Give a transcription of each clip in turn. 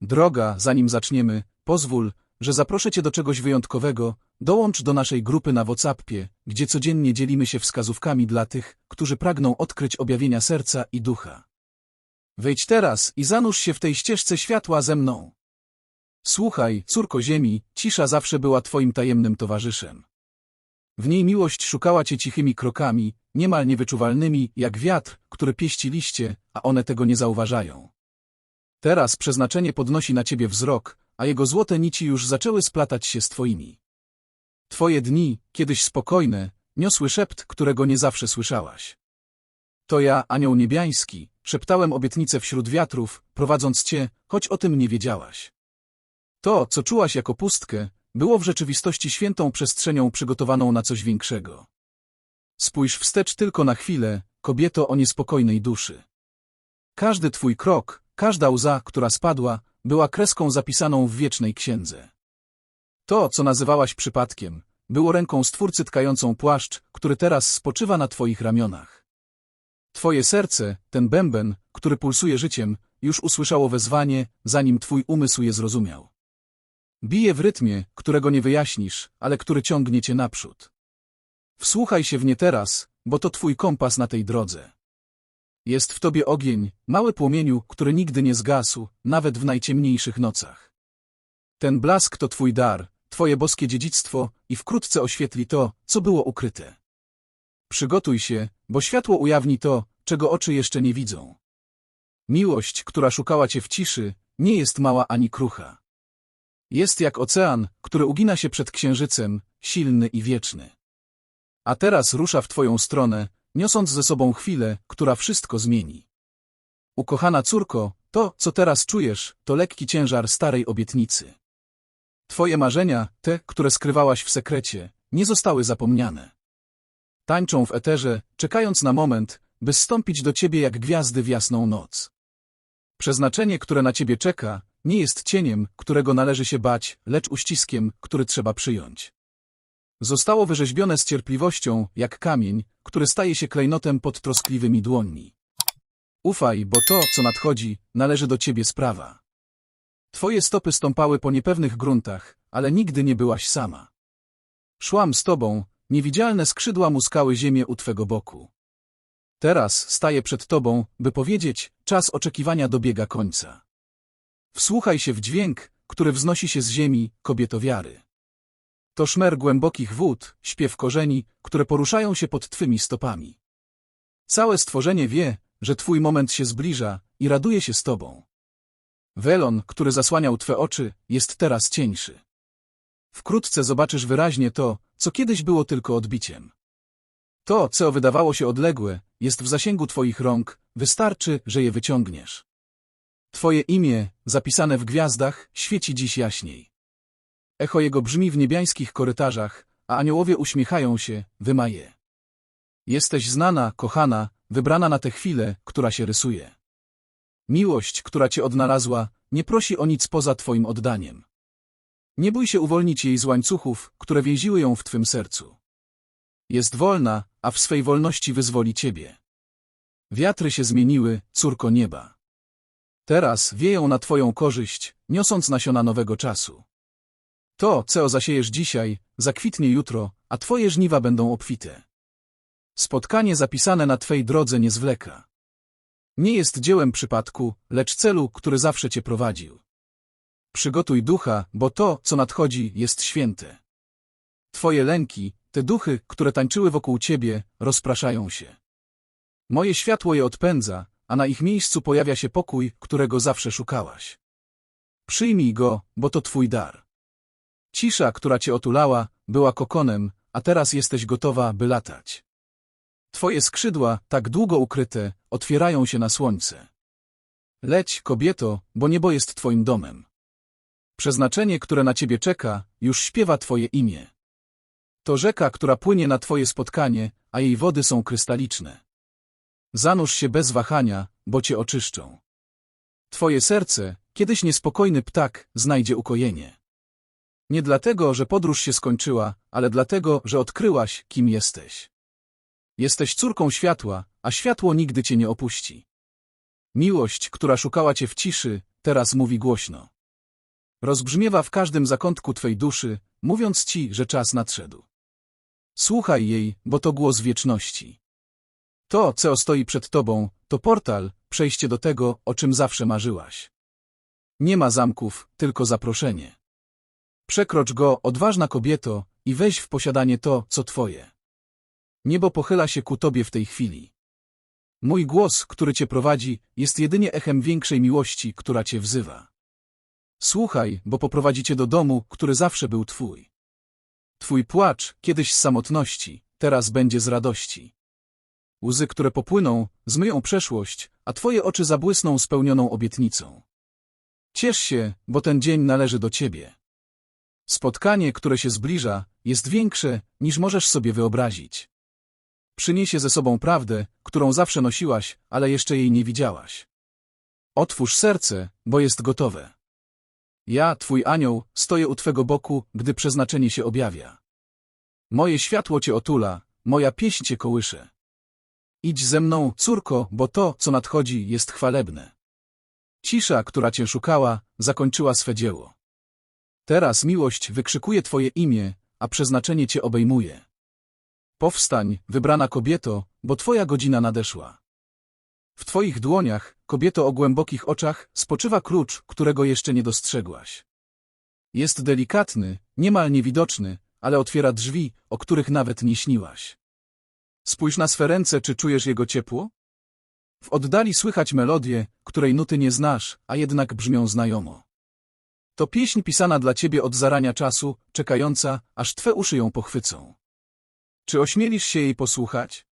Droga, zanim zaczniemy, pozwól, że zaproszę Cię do czegoś wyjątkowego. Dołącz do naszej grupy na WhatsAppie, gdzie codziennie dzielimy się wskazówkami dla tych, którzy pragną odkryć objawienia serca i ducha. Wejdź teraz i zanurz się w tej ścieżce światła ze mną. Słuchaj, córko ziemi, cisza zawsze była Twoim tajemnym towarzyszem. W niej miłość szukała Cię cichymi krokami, niemal niewyczuwalnymi, jak wiatr, który pieści liście, a one tego nie zauważają. Teraz przeznaczenie podnosi na Ciebie wzrok, a jego złote nici już zaczęły splatać się z Twoimi. Twoje dni, kiedyś spokojne, niosły szept, którego nie zawsze słyszałaś. To ja, anioł niebiański, szeptałem obietnicę wśród wiatrów, prowadząc Cię, choć o tym nie wiedziałaś. To, co czułaś jako pustkę, było w rzeczywistości świętą przestrzenią przygotowaną na coś większego. Spójrz wstecz tylko na chwilę, kobieto o niespokojnej duszy. Każdy twój krok, każda łza, która spadła, była kreską zapisaną w wiecznej księdze. To, co nazywałaś przypadkiem, było ręką Stwórcy tkającą płaszcz, który teraz spoczywa na twoich ramionach. Twoje serce, ten bęben, który pulsuje życiem, już usłyszało wezwanie, zanim twój umysł je zrozumiał. Bije w rytmie, którego nie wyjaśnisz, ale który ciągnie cię naprzód. Wsłuchaj się w nie teraz, bo to twój kompas na tej drodze. Jest w tobie ogień, mały płomieniu, który nigdy nie zgasł, nawet w najciemniejszych nocach. Ten blask to twój dar, twoje boskie dziedzictwo i wkrótce oświetli to, co było ukryte. Przygotuj się, bo światło ujawni to, czego oczy jeszcze nie widzą. Miłość, która szukała cię w ciszy, nie jest mała ani krucha. Jest jak ocean, który ugina się przed księżycem, silny i wieczny. A teraz rusza w twoją stronę, niosąc ze sobą chwilę, która wszystko zmieni. Ukochana córko, to, co teraz czujesz, to lekki ciężar starej obietnicy. Twoje marzenia, te, które skrywałaś w sekrecie, nie zostały zapomniane. Tańczą w eterze, czekając na moment, by stąpić do ciebie jak gwiazdy w jasną noc. Przeznaczenie, które na ciebie czeka, nie jest cieniem, którego należy się bać, lecz uściskiem, który trzeba przyjąć. Zostało wyrzeźbione z cierpliwością, jak kamień, który staje się klejnotem pod troskliwymi dłońmi. Ufaj, bo to, co nadchodzi, należy do ciebie sprawa. Twoje stopy stąpały po niepewnych gruntach, ale nigdy nie byłaś sama. Szłam z tobą, niewidzialne skrzydła muskały ziemię u twego boku. Teraz staję przed tobą, by powiedzieć, czas oczekiwania dobiega końca. Wsłuchaj się w dźwięk, który wznosi się z ziemi, kobieto wiary. To szmer głębokich wód, śpiew korzeni, które poruszają się pod twymi stopami. Całe stworzenie wie, że twój moment się zbliża i raduje się z tobą. Welon, który zasłaniał twe oczy, jest teraz cieńszy. Wkrótce zobaczysz wyraźnie to, co kiedyś było tylko odbiciem. To, co wydawało się odległe, jest w zasięgu twoich rąk, wystarczy, że je wyciągniesz. Twoje imię, zapisane w gwiazdach, świeci dziś jaśniej. Echo jego brzmi w niebiańskich korytarzach, a aniołowie uśmiechają się, wymaje. Jesteś znana, kochana, wybrana na tę chwilę, która się rysuje. Miłość, która cię odnalazła, nie prosi o nic poza twoim oddaniem. Nie bój się uwolnić jej z łańcuchów, które więziły ją w twym sercu. Jest wolna, a w swej wolności wyzwoli ciebie. Wiatry się zmieniły, córko nieba. Teraz wieją na twoją korzyść, niosąc nasiona nowego czasu. To, co zasiejesz dzisiaj, zakwitnie jutro, a twoje żniwa będą obfite. Spotkanie zapisane na twej drodze nie zwleka. Nie jest dziełem przypadku, lecz celu, który zawsze cię prowadził. Przygotuj ducha, bo to, co nadchodzi, jest święte. Twoje lęki, te duchy, które tańczyły wokół ciebie, rozpraszają się. Moje światło je odpędza, a na ich miejscu pojawia się pokój, którego zawsze szukałaś. Przyjmij go, bo to twój dar. Cisza, która cię otulała, była kokonem, a teraz jesteś gotowa, by latać. Twoje skrzydła, tak długo ukryte, otwierają się na słońce. Leć, kobieto, bo niebo jest twoim domem. Przeznaczenie, które na ciebie czeka, już śpiewa twoje imię. To rzeka, która płynie na twoje spotkanie, a jej wody są krystaliczne. Zanurz się bez wahania, bo cię oczyszczą. Twoje serce, kiedyś niespokojny ptak, znajdzie ukojenie. Nie dlatego, że podróż się skończyła, ale dlatego, że odkryłaś, kim jesteś. Jesteś córką światła, a światło nigdy cię nie opuści. Miłość, która szukała cię w ciszy, teraz mówi głośno. Rozbrzmiewa w każdym zakątku twej duszy, mówiąc ci, że czas nadszedł. Słuchaj jej, bo to głos wieczności. To, co stoi przed tobą, to portal, przejście do tego, o czym zawsze marzyłaś. Nie ma zamków, tylko zaproszenie. Przekrocz go, odważna kobieto, i weź w posiadanie to, co twoje. Niebo pochyla się ku tobie w tej chwili. Mój głos, który cię prowadzi, jest jedynie echem większej miłości, która cię wzywa. Słuchaj, bo poprowadzi cię do domu, który zawsze był twój. Twój płacz, kiedyś z samotności, teraz będzie z radości. Łzy, które popłyną, zmyją przeszłość, a twoje oczy zabłysną spełnioną obietnicą. Ciesz się, bo ten dzień należy do ciebie. Spotkanie, które się zbliża, jest większe, niż możesz sobie wyobrazić. Przyniesie ze sobą prawdę, którą zawsze nosiłaś, ale jeszcze jej nie widziałaś. Otwórz serce, bo jest gotowe. Ja, twój anioł, stoję u twego boku, gdy przeznaczenie się objawia. Moje światło cię otula, moja pieśń cię kołysze. Idź ze mną, córko, bo to, co nadchodzi, jest chwalebne. Cisza, która cię szukała, zakończyła swe dzieło. Teraz miłość wykrzykuje twoje imię, a przeznaczenie cię obejmuje. Powstań, wybrana kobieto, bo twoja godzina nadeszła. W twoich dłoniach, kobieto o głębokich oczach, spoczywa klucz, którego jeszcze nie dostrzegłaś. Jest delikatny, niemal niewidoczny, ale otwiera drzwi, o których nawet nie śniłaś. Spójrz na swe ręce, czy czujesz jego ciepło? W oddali słychać melodię, której nuty nie znasz, a jednak brzmią znajomo. To pieśń pisana dla ciebie od zarania czasu, czekająca, aż twe uszy ją pochwycą. Czy ośmielisz się jej posłuchać?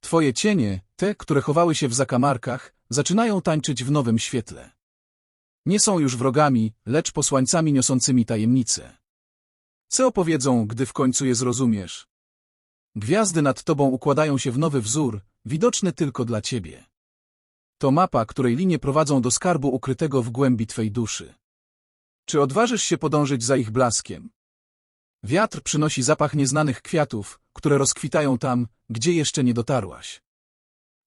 Twoje cienie, te, które chowały się w zakamarkach, zaczynają tańczyć w nowym świetle. Nie są już wrogami, lecz posłańcami niosącymi tajemnice. Co opowiedzą, gdy w końcu je zrozumiesz? Gwiazdy nad tobą układają się w nowy wzór, widoczny tylko dla ciebie. To mapa, której linie prowadzą do skarbu ukrytego w głębi twej duszy. Czy odważysz się podążyć za ich blaskiem? Wiatr przynosi zapach nieznanych kwiatów, które rozkwitają tam, gdzie jeszcze nie dotarłaś.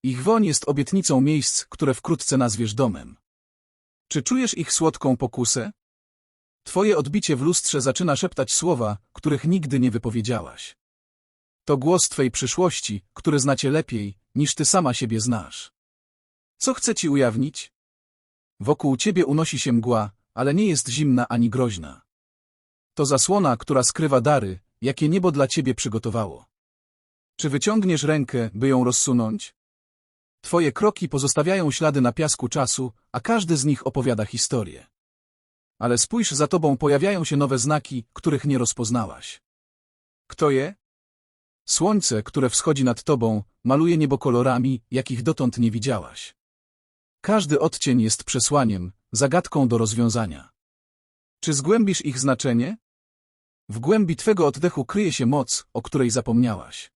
Ich woń jest obietnicą miejsc, które wkrótce nazwiesz domem. Czy czujesz ich słodką pokusę? Twoje odbicie w lustrze zaczyna szeptać słowa, których nigdy nie wypowiedziałaś. To głos Twej przyszłości, który znacie lepiej, niż Ty sama siebie znasz. Co chce Ci ujawnić? Wokół Ciebie unosi się mgła, ale nie jest zimna ani groźna. To zasłona, która skrywa dary, jakie niebo dla Ciebie przygotowało. Czy wyciągniesz rękę, by ją rozsunąć? Twoje kroki pozostawiają ślady na piasku czasu, a każdy z nich opowiada historię. Ale spójrz, za tobą pojawiają się nowe znaki, których nie rozpoznałaś. Kto je? Słońce, które wschodzi nad tobą, maluje niebo kolorami, jakich dotąd nie widziałaś. Każdy odcień jest przesłaniem, zagadką do rozwiązania. Czy zgłębisz ich znaczenie? W głębi twego oddechu kryje się moc, o której zapomniałaś.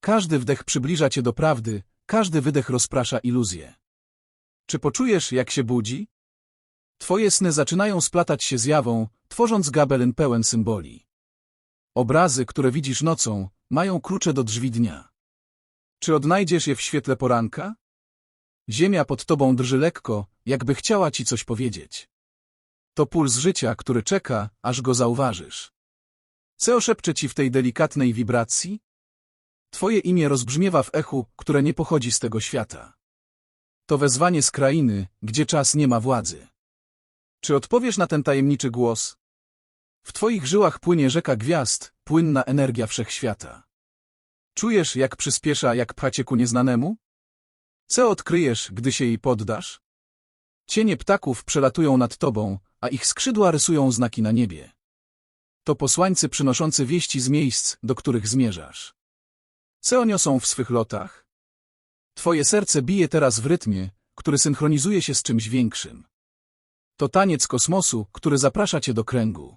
Każdy wdech przybliża cię do prawdy, każdy wydech rozprasza iluzję. Czy poczujesz, jak się budzi? Twoje sny zaczynają splatać się zjawą, tworząc gabelyn pełen symboli. Obrazy, które widzisz nocą, mają klucze do drzwi dnia. Czy odnajdziesz je w świetle poranka? Ziemia pod tobą drży lekko, jakby chciała ci coś powiedzieć. To puls życia, który czeka, aż go zauważysz. Co szepcze ci w tej delikatnej wibracji? Twoje imię rozbrzmiewa w echu, które nie pochodzi z tego świata. To wezwanie z krainy, gdzie czas nie ma władzy. Czy odpowiesz na ten tajemniczy głos? W twoich żyłach płynie rzeka gwiazd, płynna energia wszechświata. Czujesz, jak przyspiesza, jak pchacie ku nieznanemu? Co odkryjesz, gdy się jej poddasz? Cienie ptaków przelatują nad tobą, a ich skrzydła rysują znaki na niebie. To posłańcy przynoszący wieści z miejsc, do których zmierzasz. Co niosą w swych lotach? Twoje serce bije teraz w rytmie, który synchronizuje się z czymś większym. To taniec kosmosu, który zaprasza cię do kręgu.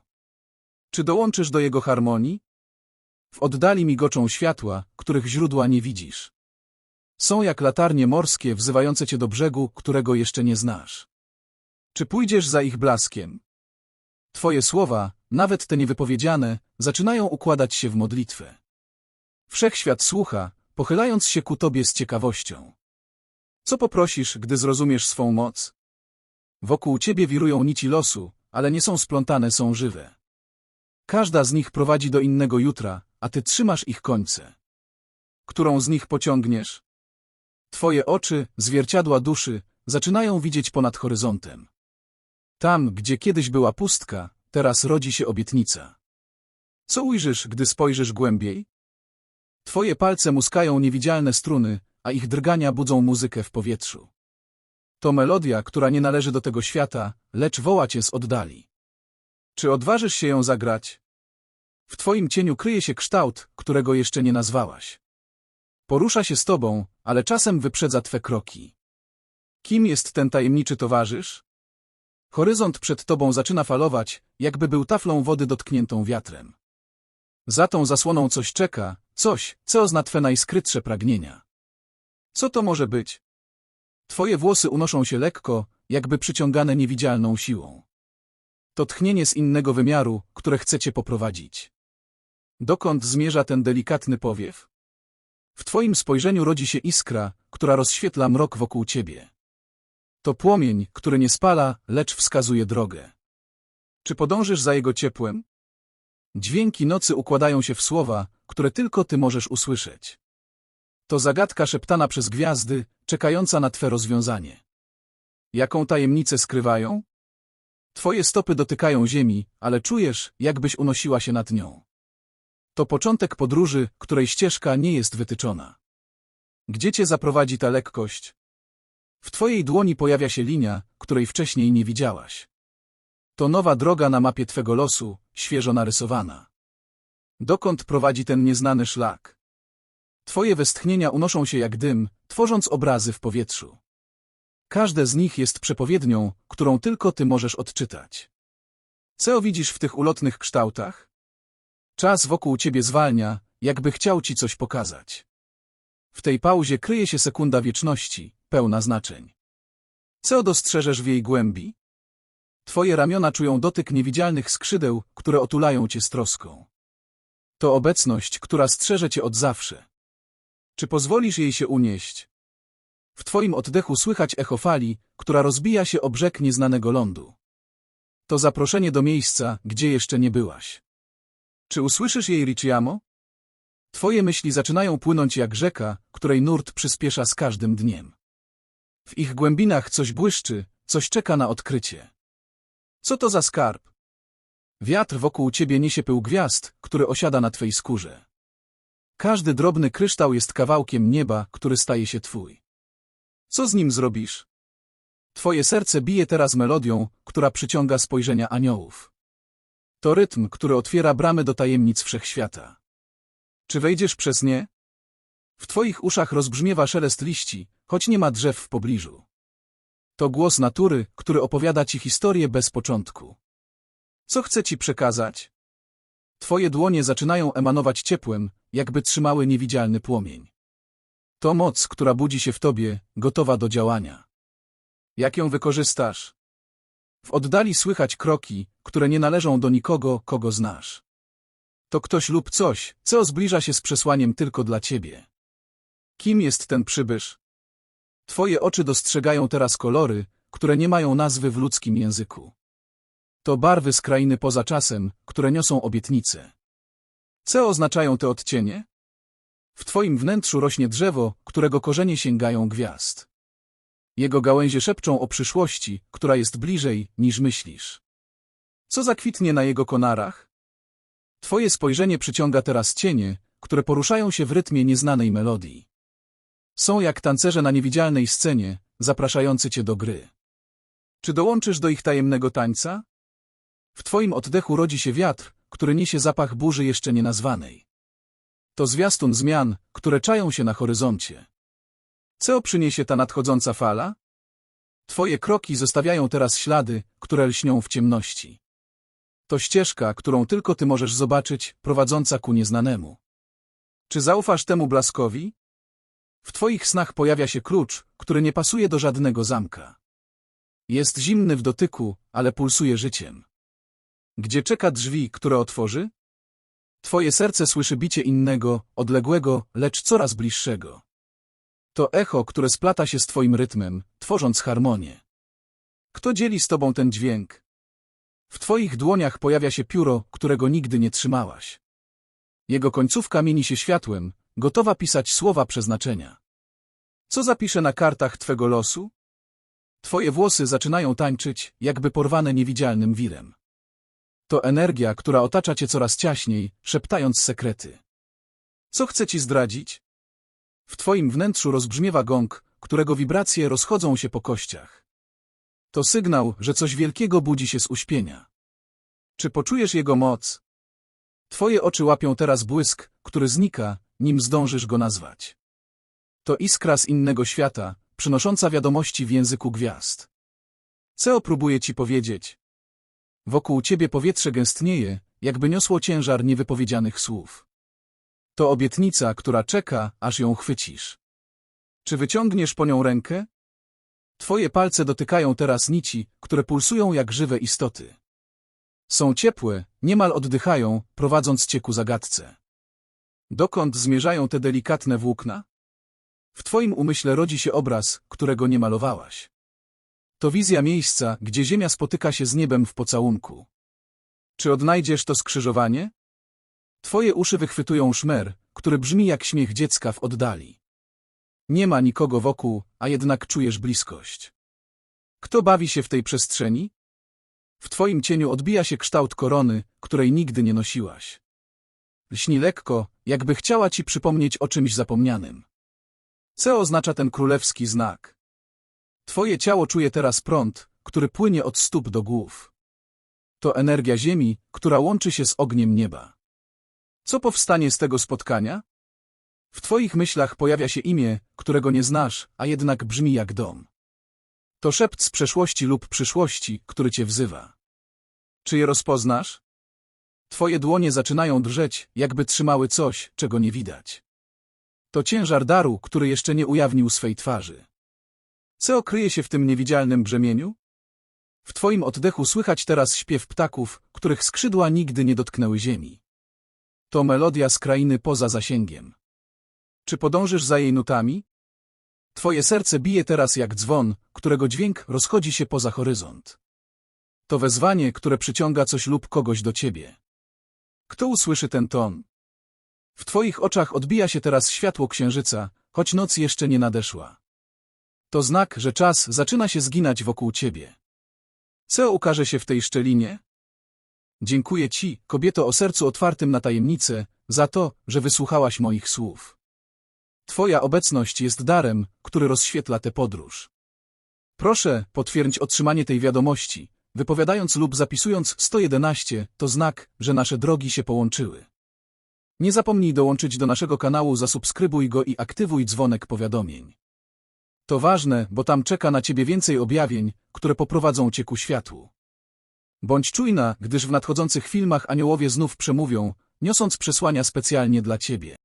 Czy dołączysz do jego harmonii? W oddali migoczą światła, których źródła nie widzisz. Są jak latarnie morskie wzywające cię do brzegu, którego jeszcze nie znasz. Czy pójdziesz za ich blaskiem? Twoje słowa, nawet te niewypowiedziane, zaczynają układać się w modlitwę. Wszechświat słucha, pochylając się ku tobie z ciekawością. Co poprosisz, gdy zrozumiesz swą moc? Wokół ciebie wirują nici losu, ale nie są splątane, są żywe. Każda z nich prowadzi do innego jutra, a ty trzymasz ich końce. Którą z nich pociągniesz? Twoje oczy, zwierciadła duszy, zaczynają widzieć ponad horyzontem. Tam, gdzie kiedyś była pustka, teraz rodzi się obietnica. Co ujrzysz, gdy spojrzysz głębiej? Twoje palce muskają niewidzialne struny, a ich drgania budzą muzykę w powietrzu. To melodia, która nie należy do tego świata, lecz woła cię z oddali. Czy odważysz się ją zagrać? W twoim cieniu kryje się kształt, którego jeszcze nie nazwałaś. Porusza się z tobą, ale czasem wyprzedza twe kroki. Kim jest ten tajemniczy towarzysz? Horyzont przed tobą zaczyna falować, jakby był taflą wody dotkniętą wiatrem. Za tą zasłoną coś czeka, coś, co zna twe najskrytsze pragnienia. Co to może być? Twoje włosy unoszą się lekko, jakby przyciągane niewidzialną siłą. To tchnienie z innego wymiaru, które chcecie poprowadzić. Dokąd zmierza ten delikatny powiew? W twoim spojrzeniu rodzi się iskra, która rozświetla mrok wokół ciebie. To płomień, który nie spala, lecz wskazuje drogę. Czy podążysz za jego ciepłem? Dźwięki nocy układają się w słowa, które tylko ty możesz usłyszeć. To zagadka szeptana przez gwiazdy, czekająca na twe rozwiązanie. Jaką tajemnicę skrywają? Twoje stopy dotykają ziemi, ale czujesz, jakbyś unosiła się nad nią. To początek podróży, której ścieżka nie jest wytyczona. Gdzie cię zaprowadzi ta lekkość? W twojej dłoni pojawia się linia, której wcześniej nie widziałaś. To nowa droga na mapie twego losu, świeżo narysowana. Dokąd prowadzi ten nieznany szlak? Twoje westchnienia unoszą się jak dym, tworząc obrazy w powietrzu. Każde z nich jest przepowiednią, którą tylko ty możesz odczytać. Co widzisz w tych ulotnych kształtach? Czas wokół ciebie zwalnia, jakby chciał ci coś pokazać. W tej pauzie kryje się sekunda wieczności, pełna znaczeń. Co dostrzeżesz w jej głębi? Twoje ramiona czują dotyk niewidzialnych skrzydeł, które otulają cię z troską. To obecność, która strzeże cię od zawsze. Czy pozwolisz jej się unieść? W twoim oddechu słychać echo fali, która rozbija się o brzeg nieznanego lądu. To zaproszenie do miejsca, gdzie jeszcze nie byłaś. Czy usłyszysz jej Richiamo? Twoje myśli zaczynają płynąć jak rzeka, której nurt przyspiesza z każdym dniem. W ich głębinach coś błyszczy, coś czeka na odkrycie. Co to za skarb? Wiatr wokół ciebie niesie pył gwiazd, który osiada na twej skórze. Każdy drobny kryształ jest kawałkiem nieba, który staje się twój. Co z nim zrobisz? Twoje serce bije teraz melodią, która przyciąga spojrzenia aniołów. To rytm, który otwiera bramy do tajemnic wszechświata. Czy wejdziesz przez nie? W twoich uszach rozbrzmiewa szelest liści, choć nie ma drzew w pobliżu. To głos natury, który opowiada ci historię bez początku. Co chce ci przekazać? Twoje dłonie zaczynają emanować ciepłem, jakby trzymały niewidzialny płomień. To moc, która budzi się w tobie, gotowa do działania. Jak ją wykorzystasz? W oddali słychać kroki, które nie należą do nikogo, kogo znasz. To ktoś lub coś, co zbliża się z przesłaniem tylko dla ciebie. Kim jest ten przybysz? Twoje oczy dostrzegają teraz kolory, które nie mają nazwy w ludzkim języku. To barwy z krainy poza czasem, które niosą obietnice. Co oznaczają te odcienie? W twoim wnętrzu rośnie drzewo, którego korzenie sięgają gwiazd. Jego gałęzie szepczą o przyszłości, która jest bliżej, niż myślisz. Co zakwitnie na jego konarach? Twoje spojrzenie przyciąga teraz cienie, które poruszają się w rytmie nieznanej melodii. Są jak tancerze na niewidzialnej scenie, zapraszający cię do gry. Czy dołączysz do ich tajemnego tańca? W twoim oddechu rodzi się wiatr, który niesie zapach burzy jeszcze nienazwanej. To zwiastun zmian, które czają się na horyzoncie. Co przyniesie ta nadchodząca fala? Twoje kroki zostawiają teraz ślady, które lśnią w ciemności. To ścieżka, którą tylko ty możesz zobaczyć, prowadząca ku nieznanemu. Czy zaufasz temu blaskowi? W twoich snach pojawia się klucz, który nie pasuje do żadnego zamka. Jest zimny w dotyku, ale pulsuje życiem. Gdzie czeka drzwi, które otworzy? Twoje serce słyszy bicie innego, odległego, lecz coraz bliższego. To echo, które splata się z twoim rytmem, tworząc harmonię. Kto dzieli z tobą ten dźwięk? W twoich dłoniach pojawia się pióro, którego nigdy nie trzymałaś. Jego końcówka mieni się światłem, gotowa pisać słowa przeznaczenia. Co zapisze na kartach twego losu? Twoje włosy zaczynają tańczyć, jakby porwane niewidzialnym wirem. To energia, która otacza cię coraz ciaśniej, szeptając sekrety. Co chce ci zdradzić? W twoim wnętrzu rozbrzmiewa gong, którego wibracje rozchodzą się po kościach. To sygnał, że coś wielkiego budzi się z uśpienia. Czy poczujesz jego moc? Twoje oczy łapią teraz błysk, który znika, nim zdążysz go nazwać. To iskra z innego świata, przynosząca wiadomości w języku gwiazd. Co próbuje ci powiedzieć? Wokół ciebie powietrze gęstnieje, jakby niosło ciężar niewypowiedzianych słów. To obietnica, która czeka, aż ją chwycisz. Czy wyciągniesz po nią rękę? Twoje palce dotykają teraz nici, które pulsują jak żywe istoty. Są ciepłe, niemal oddychają, prowadząc cię ku zagadce. Dokąd zmierzają te delikatne włókna? W twoim umyśle rodzi się obraz, którego nie malowałaś. To wizja miejsca, gdzie ziemia spotyka się z niebem w pocałunku. Czy odnajdziesz to skrzyżowanie? Twoje uszy wychwytują szmer, który brzmi jak śmiech dziecka w oddali. Nie ma nikogo wokół, a jednak czujesz bliskość. Kto bawi się w tej przestrzeni? W twoim cieniu odbija się kształt korony, której nigdy nie nosiłaś. Lśni lekko, jakby chciała ci przypomnieć o czymś zapomnianym. Co oznacza ten królewski znak? Twoje ciało czuje teraz prąd, który płynie od stóp do głów. To energia ziemi, która łączy się z ogniem nieba. Co powstanie z tego spotkania? W twoich myślach pojawia się imię, którego nie znasz, a jednak brzmi jak dom. To szept z przeszłości lub przyszłości, który cię wzywa. Czy je rozpoznasz? Twoje dłonie zaczynają drżeć, jakby trzymały coś, czego nie widać. To ciężar daru, który jeszcze nie ujawnił swej twarzy. Co kryje się w tym niewidzialnym brzemieniu? W twoim oddechu słychać teraz śpiew ptaków, których skrzydła nigdy nie dotknęły ziemi. To melodia z krainy poza zasięgiem. Czy podążysz za jej nutami? Twoje serce bije teraz jak dzwon, którego dźwięk rozchodzi się poza horyzont. To wezwanie, które przyciąga coś lub kogoś do ciebie. Kto usłyszy ten ton? W twoich oczach odbija się teraz światło księżyca, choć noc jeszcze nie nadeszła. To znak, że czas zaczyna się zginać wokół ciebie. Co ukaże się w tej szczelinie? Dziękuję ci, kobieto o sercu otwartym na tajemnicę, za to, że wysłuchałaś moich słów. Twoja obecność jest darem, który rozświetla tę podróż. Proszę, potwierdź otrzymanie tej wiadomości. Wypowiadając lub zapisując 111, to znak, że nasze drogi się połączyły. Nie zapomnij dołączyć do naszego kanału, zasubskrybuj go i aktywuj dzwonek powiadomień. To ważne, bo tam czeka na ciebie więcej objawień, które poprowadzą cię ku światłu. Bądź czujna, gdyż w nadchodzących filmach aniołowie znów przemówią, niosąc przesłania specjalnie dla ciebie.